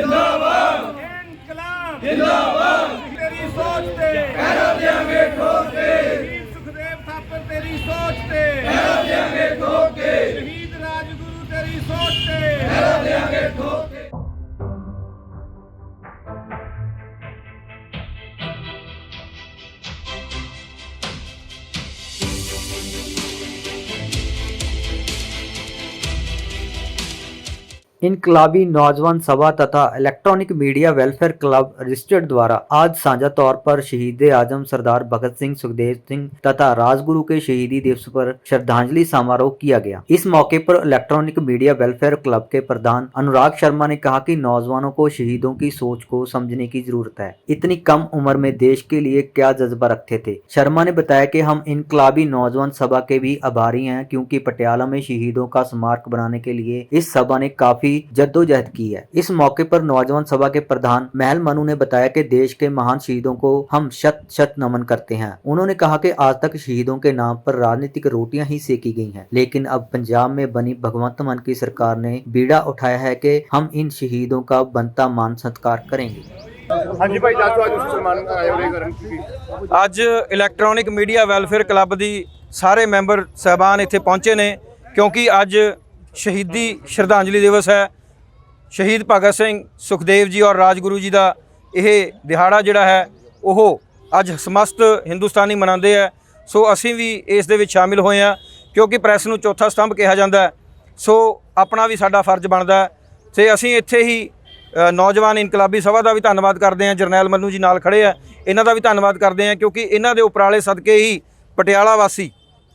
ਜਿੰਦਾਬਾਦ। ਇਨਕਲਾਬ। ਜਿੰਦਾਬਾਦ। ਤੇਰੀ ਸੋਚ ਤੇ। ਕਹਿਰਾ ਦੇਾਂਗੇ ਠੋਕ ਕੇ इनकलाबी नौजवान सभा तथा electronic media welfare club registered द्वारा आज साझा तौर पर शहीद आज़म सरदार भगत सिंह, सुखदेव सिंह तथा राजगुरु के शहीदी दिवस पर श्रद्धांजलि समारोह किया गया। इस मौके पर इलेक्ट्रॉनिक मीडिया वेलफेयर क्लब के प्रधान अनुराग शर्मा ने कहा कि नौजवानों को शहीदों की सोच को समझने की ज़रूरत है। इतनी कम उम्र में देश के लिए क्या जज्बा रखते थे? शर्मा ने बताया की हम इनकलाबी नौजवान सभा के भी आभारी हैं क्यूँकी पटियाला में शहीदों का स्मारक बनाने के लिए इस सभा ने काफ़ी जद्दोजहद की है इस मौके पर नौजवान सभा के प्रधान महल मनु ने बताया कि देश के महान शहीदों को हम शत शत नमन करते हैं उन्होंने कहा कि आज तक शहीदों के नाम पर राजनीतिक रोटियां ही सेकी गई हैं लेकिन अब पंजाब में बनी भगवंत मान की सरकार ने बीड़ा उठाया है कि हम इन शहीदों का बनता मान सत्कार करेंगे ਹਾਂਜੀ ਭਾਈ ਦੱਸੋ ਅੱਜ ਤੁਸੀਂ ਸਨਮਾਨ ਆਏ ਹੋਏ ਕਰਨ ਕੀ ਅੱਜ ਇਲੈਕਟ੍ਰੋਨਿਕ ਮੀਡੀਆ ਵੈਲਫੇਅਰ ਕਲੱਬ ਦੀ ਸਾਰੇ ਮੈਂਬਰ ਸਹਿਬਾਨ ਇੱਥੇ ਪਹੁੰਚੇ ਨੇ ਕਿਉਂਕਿ ਅੱਜ ਸ਼ਹੀਦੀ ਸ਼ਰਧਾਂਜਲੀ ਦਿਵਸ ਹੈ। ਸ਼ਹੀਦ ਭਗਤ ਸਿੰਘ ਸੁਖਦੇਵ ਜੀ ਔਰ ਰਾਜਗੁਰੂ ਜੀ ਦਾ ਇਹ ਦਿਹਾੜਾ ਜਿਹੜਾ ਹੈ, ਉਹ ਅੱਜ ਸਮਸਤ ਹਿੰਦੁਸਤਾਨੀ ਮਨਾਉਂਦੇ ਹੈ। ਸੋ ਅਸੀਂ ਵੀ ਇਸ ਦੇ ਵਿੱਚ ਸ਼ਾਮਿਲ ਹੋਏ ਹਾਂ, ਕਿਉਂਕਿ ਪ੍ਰੈਸ ਨੂੰ ਚੌਥਾ ਸਤੰਭ ਕਿਹਾ ਜਾਂਦਾ ਹੈ। ਸੋ ਆਪਣਾ ਵੀ ਸਾਡਾ ਫਰਜ਼ ਬਣਦਾ ਹੈ। ਤੇ ਅਸੀਂ ਇੱਥੇ ਹੀ ਨੌਜਵਾਨ ਇਨਕਲਾਬੀ ਸਭਾ ਦਾ ਵੀ ਧੰਨਵਾਦ ਕਰਦੇ ਹਾਂ। ਜਰਨੈਲ ਮੰਨੂ ਜੀ ਨਾਲ ਖੜੇ ਆ ਇਹਨਾਂ ਦਾ ਵੀ ਧੰਨਵਾਦ ਕਰਦੇ ਹਾਂ, ਕਿਉਂਕਿ ਇਹਨਾਂ ਦੇ ਉਪਰਾਲੇ ਸਦਕੇ ਹੀ ਪਟਿਆਲਾ ਵਾਸੀ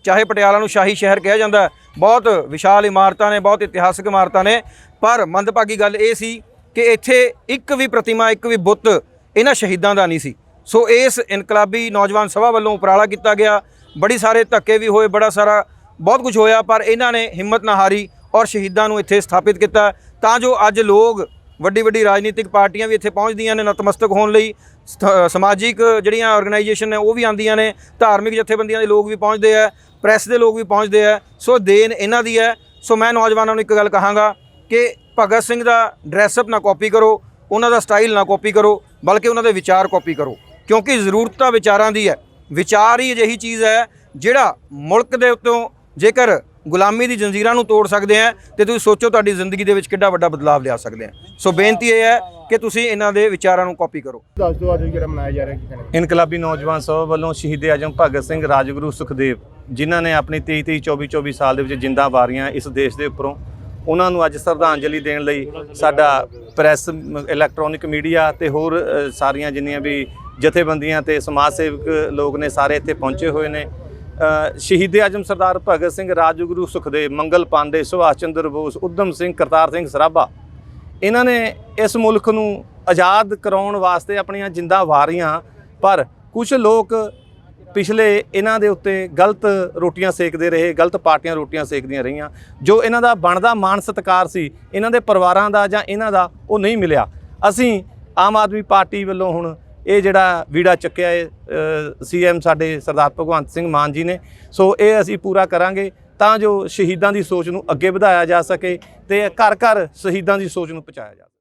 ਚਾਹੇ ਪਟਿਆਲਾ ਨੂੰ ਸ਼ਾਹੀ ਸ਼ਹਿਰ ਕਿਹਾ ਜਾਂਦਾ ਬਹੁਤ ਵਿਸ਼ਾਲ ਇਮਾਰਤਾਂ ਨੇ, ਬਹੁਤ ਇਤਿਹਾਸਕ ਇਮਾਰਤਾਂ ਨੇ, ਪਰ ਮੰਦਭਾਗੀ ਗੱਲ ਇਹ ਸੀ ਕਿ ਇੱਥੇ ਇੱਕ ਵੀ ਪ੍ਰਤਿਮਾ, ਇੱਕ ਵੀ ਬੁੱਤ ਇਹਨਾਂ ਸ਼ਹੀਦਾਂ ਦਾ ਨਹੀਂ ਸੀ। ਸੋ ਇਸ ਇਨਕਲਾਬੀ ਨੌਜਵਾਨ ਸਭਾ ਵੱਲੋਂ ਉਪਰਾਲਾ ਕੀਤਾ ਗਿਆ। ਬੜੀ ਸਾਰੇ ਧੱਕੇ ਵੀ ਹੋਏ, ਬੜਾ ਸਾਰਾ ਬਹੁਤ ਕੁਝ ਹੋਇਆ, ਪਰ ਇਹਨਾਂ ਨੇ ਹਿੰਮਤ ਨਾ ਹਾਰੀ ਔਰ ਸ਼ਹੀਦਾਂ ਨੂੰ ਇੱਥੇ ਸਥਾਪਿਤ ਕੀਤਾ। ਤਾਂ ਜੋ ਅੱਜ ਲੋਕ ਵੱਡੀ ਵੱਡੀ ਰਾਜਨੀਤਿਕ ਪਾਰਟੀਆਂ ਵੀ ਇੱਥੇ ਪਹੁੰਚਦੀਆਂ ਨੇ, ਨਤਮਸਤਕ ਹੋਣ ਲਈ, ਸਥ- ਸਮਾਜਿਕ ਜਿਹੜੀਆਂ ਆਰਗੇਨਾਈਜੇਸ਼ਨ ਨੇ, ਉਹ ਵੀ ਆਉਂਦੀਆਂ ਨੇ, ਧਾਰਮਿਕ ਜਥੇਬੰਦੀਆਂ ਦੇ ਲੋਕ ਵੀ ਪਹੁੰਚਦੇ ਆ ਪ੍ਰੈਸ ਦੇ ਲੋਕ ਵੀ ਪਹੁੰਚਦੇ ਆ, ਸੋ ਦੇਨ ਇਹਨਾਂ ਦੀ ਹੈ। ਸੋ ਮੈਂ ਨੌਜਵਾਨਾਂ ਨੂੰ ਇੱਕ ਗੱਲ ਕਹਾਂਗਾ ਕਿ ਭਗਤ ਸਿੰਘ ਦਾ ਡਰੈਸਅਪ ਨਾ ਕਾਪੀ ਕਰੋ, ਉਹਨਾਂ ਦਾ ਸਟਾਈਲ ਨਾ ਕਾਪੀ ਕਰੋ, ਬਲਕਿ ਉਹਨਾਂ ਦੇ ਵਿਚਾਰ ਕਾਪੀ ਕਰੋ, ਕਿਉਂਕਿ ਜ਼ਰੂਰਤ ਤਾਂ ਵਿਚਾਰਾਂ ਦੀ ਹੈ। ਵਿਚਾਰ ਹੀ ਅਜਿਹੀ ਚੀਜ਼ ਹੈ ਜਿਹੜਾ ਮੁਲਕ ਦੇ ਉੱਤੋਂ ਜੇਕਰ ਗੁਲਾਮੀ ਦੀ ਜੰਜੀਰਾਂ ਨੂੰ ਤੋੜ ਸਕਦੇ ਆ ਤੇ ਤੁਸੀਂ ਸੋਚੋ ਤੁਹਾਡੀ ਜ਼ਿੰਦਗੀ ਦੇ ਵਿੱਚ ਕਿੱਡਾ ਵੱਡਾ ਬਦਲਾਅ ਲਿਆ ਸਕਦੇ ਆ। ਸੋ ਬੇਨਤੀ ਇਹ ਹੈ ਕਿ ਤੁਸੀਂ ਇਹਨਾਂ ਦੇ ਵਿਚਾਰਾਂ ਨੂੰ ਕਾਪੀ ਕਰੋ। ਦੱਸ ਦਿਓ ਅੱਜ ਜਿਹੜਾ ਮਨਾਇਆ ਜਾ ਰਿਹਾ ਕਹਿਣਾ? ਇਨਕਲਾਬੀ ਨੌਜਵਾਨ ਸਭਾ ਵੱਲੋਂ ਸ਼ਹੀਦ ਆਜਮ ਭਗਤ ਸਿੰਘ ਰਾਜਗੁਰੂ ਸੁਖਦੇਵ ਜਿਨ੍ਹਾਂ ਨੇ ਆਪਣੀ 23 23 24 24 ਸਾਲ ਦੇ ਵਿੱਚ ਜਿੰਦਾ ਵਾਰੀਆਂ ਇਸ ਦੇਸ਼ ਦੇ ਉੱਪਰੋਂ ਉਹਨਾਂ ਨੂੰ ਅੱਜ ਸ਼ਰਧਾਂਜਲੀ ਦੇਣ ਲਈ ਸਾਡਾ ਪ੍ਰੈਸ ਇਲੈਕਟ੍ਰੋਨਿਕ ਮੀਡੀਆ ਤੇ ਹੋਰ ਸਾਰੀਆਂ ਜਿੰਨੀਆਂ ਵੀ ਜਥੇਬੰਦੀਆਂ ਤੇ ਸਮਾਜ ਸੇਵਕ ਲੋਕ ਨੇ ਸਾਰੇ ਇੱਥੇ ਪਹੁੰਚੇ ਹੋਏ ਨੇ। ਸ਼ਹੀਦ ਆਜਮ ਸਰਦਾਰ ਭਗਤ ਸਿੰਘ, ਰਾਜਗੁਰੂ ਸੁਖਦੇਵ, ਮੰਗਲ ਪਾਂਡੇ, ਸੁਭਾਸ਼ ਚੰਦਰ ਬੋਸ ਉਦਮ ਸਿੰਘ, ਕਰਤਾਰ ਸਿੰਘ ਸਰਾਭਾ। ਇਹਨਾਂ ਨੇ ਇਸ ਮੁਲਕ ਨੂੰ ਆਜ਼ਾਦ ਕਰਾਉਣ ਵਾਸਤੇ ਆਪਣੀਆਂ ਜਿੰਦਾ ਵਾਰੀਆਂ, ਪਰ ਕੁਝ ਲੋਕ ਪਿਛਲੇ ਇਹਨਾਂ ਦੇ ਉੱਤੇ ਗਲਤ ਰੋਟੀਆਂ ਸੇਕਦੇ ਰਹੇ, ਗਲਤ ਪਾਰਟੀਆਂ ਰੋਟੀਆਂ ਸੇਕਦੀਆਂ ਰਹੀਆਂ। ਜੋ ਇਹਨਾਂ ਦਾ ਬਣਦਾ ਮਾਣ ਸਤਕਾਰ ਸੀ, ਇਹਨਾਂ ਦੇ ਪਰਿਵਾਰਾਂ ਦਾ ਜਾਂ ਇਹਨਾਂ ਦਾ ਉਹ ਨਹੀਂ ਮਿਲਿਆ। ਅਸੀਂ ਆਮ ਆਦਮੀ ਪਾਰਟੀ ਵੱਲੋਂ ਹੁਣ ਇਹ ਜਿਹੜਾ ਵੀੜਾ ਚੱਕਿਆ ਹੈ ਸੀਐਮ ਸਾਡੇ ਸਰਦਾਰ ਭਗਵੰਤ ਸਿੰਘ ਮਾਨ ਜੀ ਨੇ। ਸੋ ਇਹ ਅਸੀਂ ਪੂਰਾ ਕਰਾਂਗੇ ਤਾਂ ਜੋ ਸ਼ਹੀਦਾਂ ਦੀ ਸੋਚ ਨੂੰ ਅੱਗੇ ਵਧਾਇਆ ਜਾ ਸਕੇ ਤੇ ਘਰ ਘਰ ਸ਼ਹੀਦਾਂ ਦੀ ਸੋਚ ਨੂੰ ਪਹੁੰਚਾਇਆ ਜਾ ਸਕੇ।